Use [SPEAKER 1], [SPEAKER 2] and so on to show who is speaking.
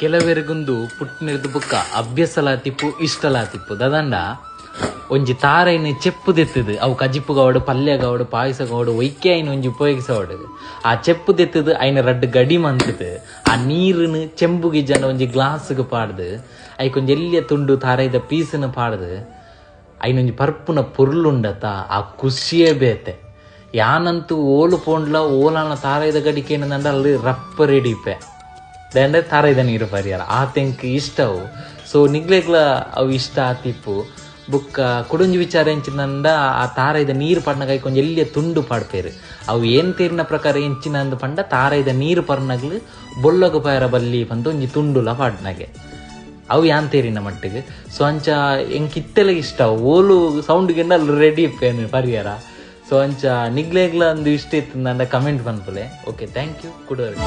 [SPEAKER 1] ಕೆಲವೆರಿಗೊಂದು ಪುಟ್ಟಿನ ಬುಕ್ಕ, ಅಭ್ಯಸಲಾತಿಪ್ಪು, ಇಷ್ಟಲಾತಿಪ್ಪು. ದದಂಡ, ಒಂಜಿ ತಾರೈನ ಚೆಪ್ಪು ದೆತ್ತದು. ಅವು ಕಜಿಪ್ಪು ಗೌಡು ಪಲ್ಯ ಗೌಡು ಪಾಯಸ ಗೌಡು ಒಯ್ಕೆ ಐನ ಒಂಜಿ ಉಪಯೋಗಿಸವಡು ಆ ಚೆಪ್ಪು ದೆತ್ತದು ಅಯ್ನ ರಡ್ಡು ಗಡಿ ಮಂತದು ಆ ನೀರಿನ ಚೆಂಬುಗೆ ಜನ ಒಂಜಿ ಗ್ಲಾಸ್ಗೆ ಪಾಡ್ದು. ಐಕೊಂಜಿ ಎಲ್ಲಿಯ ತುಂಡು ತಾರೈದ ಪೀಸನ ಪಾಡ್ದು. ಐನೊಂಜಿ ಪರ್ಪುನ ಪೊರ್ಲುಂಡತ, ಆ ಖುಷಿಯೇ ಬೇತೆ. ಯಾನಂತೂ ಓಲು ಪೋಂಡ್ಲ, ಓಲಾನ ತಾರೈದ ಗಡಿಕೆ ಏನಂದ ಅಲ್ಲಿ ರಪ್ಪ ರೆಡಿಪೆ ದಂಡ ಇದೆ ನೀರು ಪರಿಹಾರ ಆ ತೆಂಕ್ ಇಷ್ಟವು. ಸೊ ನಿಗ್ಲೆಗ್ಲ ಅವು ಇಷ್ಟ ಆತಿಪ್ಪು ಬುಕ್ಕ ಕುಡುಂಜಿ ವಿಚಾರ ಎಂಚಿನಂದ ಆ ತಾರೈದ ನೀರು ಪಡ್ನ ಕೊಂಚ ಎಲ್ಲಿಯ ತುಂಡು ಪಾಡ್ಪೇರು. ಅವು ಏನ್ ತೀರಿನ ಪ್ರಕಾರ ಎಂಚಿನಂದು ಪಂಡ ತಾರೈದ ನೀರು ಪರ್ನಗ್ಲು ಬೊಳ್ಳಗ ಪಾಯರ ಬಲ್ಲಿ ಬಂದು ಒಂಜಿ ತುಂಡುಲ ಪಾಡ್ನಗೆ. ಅವು ಯಾಂತೇರಿನ ಮಟ್ಟಿಗೆ? ಸೊ ಅಂಚ ಎಂಕ್ ಕಿತ್ತಲೆ ಇಷ್ಟ ಓಲು ಸೌಂಡ್ ಅಲ್ಲಿ ರೆಡಿ ಇಪ್ಪೇನು ಪರಿಹಾರ ಸೊ ಅಂಚ ನಿಗ್ಲೆಗ್ಲ ಒಂದು ಇಷ್ಟ ಇತ್ತು ನಂದ ಕಮೆಂಟ್ ಬಂದ್ಪಲೆ ಓಕೆ ಥ್ಯಾಂಕ್ ಯು ಕುಡೋರಿ